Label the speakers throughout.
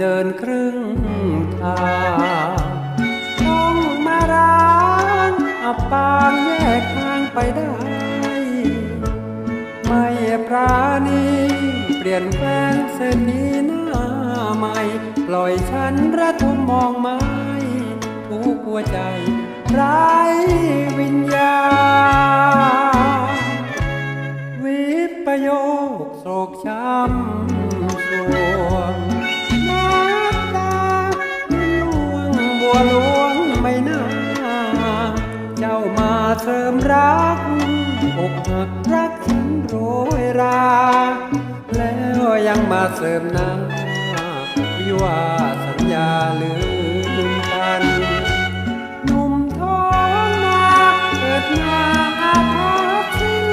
Speaker 1: เดินครึ่งทางต้องมาร้างอับปางแยกทางไปได้ ไม่พรานีเปลี่ยนแปลงเส้นนี้หน้าใหม่ ปล่อยฉันระทมมองไม้ทุกหัวใจไร้วิญญาณวิปโยคโศกช้ำสวง เริมรักอกหักรักฉันโรยรา แล้วยังมาเสริมหน้าวิวาสัญญาลืมกันหนุ่มท้องนาเกิดมาอาภัพสิ้น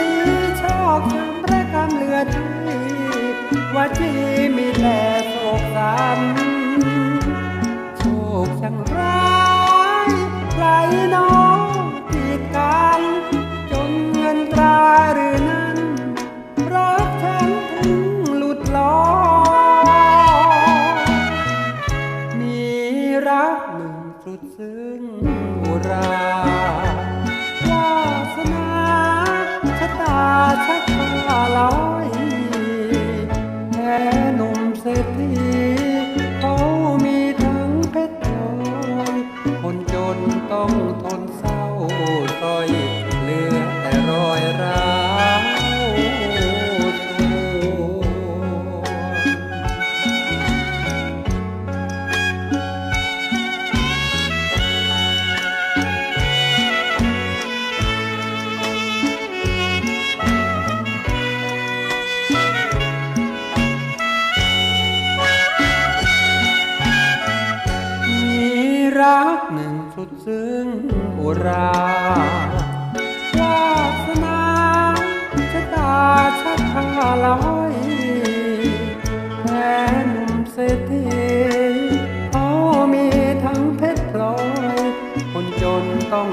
Speaker 1: ดีชอกช้ำและกำเหลือที่ว่าจีมีแต่โศกสันโชคช่างร้ายใครน้อ สุดซึ้งอุรา ดซึ้งอุราวาสนาชะตาชักพาลอยแฟนหนุ่มเศรษฐีเขามีทั้งเพชรพลอย คนจนต้อง